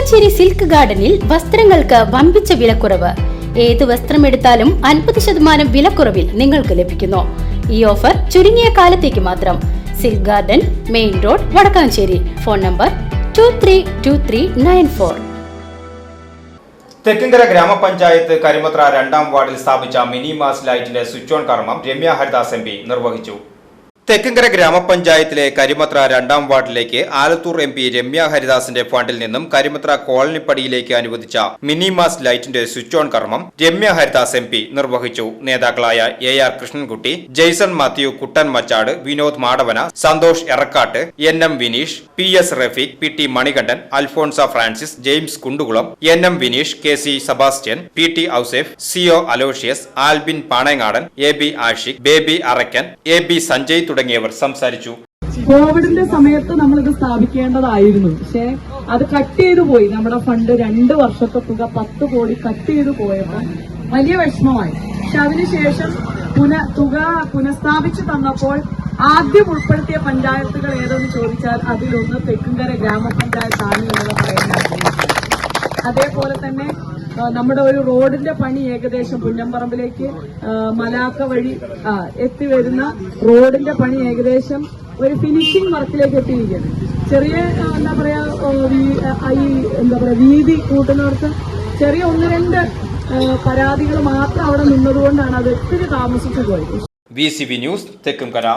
Vadakkanchery silk ഗാർഡനിൽ വസ്ത്രങ്ങൾക്ക് വമ്പിച്ച വിലക്കുറവ്. ഏത് വസ്ത്രം എടുത്താലും അൻപത് ശതമാനം വിലക്കുറവിൽ നിങ്ങൾക്ക് ലഭിക്കുന്നു. ഈ ഓഫർ ചുരുങ്ങിയ കാലത്തേക്ക് മാത്രം. Silk garden main road Vadakkanchery. Phone number two three two three nine four Thekkinkara ഗ്രാമപഞ്ചായത്ത് കരിമത്ര രണ്ടാം വാർഡിൽ സ്ഥാപിച്ച മിനി മാസ് ലൈറ്റിന്റെ സ്വിച്ച് ഓൺ കർമ്മം രമ്യ ഹരിദാസ് എം നിർവഹിച്ചു. തെക്കിങ്കര ഗ്രാമപഞ്ചായത്തിലെ കരിമത്ര രണ്ടാം വാർഡിലേക്ക് ആലത്തൂർ എം പി രമ്യ ഹരിദാസിന്റെ ഫണ്ടിൽ നിന്നും കരിമത്ര കോളനിപ്പടിയിലേക്ക് അനുവദിച്ച മിനി മാസ് ലൈറ്റിന്റെ സ്വിച്ച് ഓൺ കർമ്മം രമ്യ ഹരിദാസ് എം നിർവഹിച്ചു. നേതാക്കളായ A R Krishnankutty Jason Mathew Kuttan Machad Vinod Madavana Santhosh Erakkat N M Vineesh P S Rafeeq P T Manikandan Alphonsa Francis James Kundukulam N M Vineesh K C Sebastian P T Ouseph CO Aloysius Albin Panengadan A B Ashiq Baby Arakkan A B Sanjay തുടങ്ങിയവർ സംസാരിച്ചു. കോവിഡിന്റെ സമയത്ത് നമ്മളിത് സ്ഥാപിക്കേണ്ടതായിരുന്നു. പക്ഷെ അത് cut ചെയ്തു പോയി. നമ്മുടെ ഫണ്ട് രണ്ട് വർഷത്തെ തുക പത്ത് കോടി കട്ട് ചെയ്തു പോയപ്പോൾ വലിയ വിഷമമായി. പക്ഷെ അതിനുശേഷം പുന തുക പുനഃസ്ഥാപിച്ചു തന്നപ്പോൾ ആദ്യം ഉൾപ്പെടുത്തിയ പഞ്ചായത്തുകൾ ഏതെന്ന് ചോദിച്ചാൽ അതിലൊന്ന് തെക്കുംകര ഗ്രാമപഞ്ചായത്താണ് എന്നുള്ള അതേപോലെ തന്നെ നമ്മുടെ ഒരു റോഡിന്റെ പണി ഏകദേശം പുന്നമ്പറമ്പിലേക്ക് മലാക്ക വഴി എത്തിവരുന്ന റോഡിന്റെ പണി ഏകദേശം ഒരു ഫിനിഷിംഗ് വർക്കിലേക്ക് എത്തിയിരിക്കുകയാണ്. ചെറിയ എന്താ പറയാ ഈ എന്താ പറയാ വീതി കൂട്ടുന്നവർക്ക് ചെറിയ ഒന്ന് രണ്ട് പരാതികൾ മാത്രം അവിടെ നിന്നതുകൊണ്ടാണ് അത് ഒത്തിരി താമസിച്ചു പോയത്. V C B news Thekkumkara.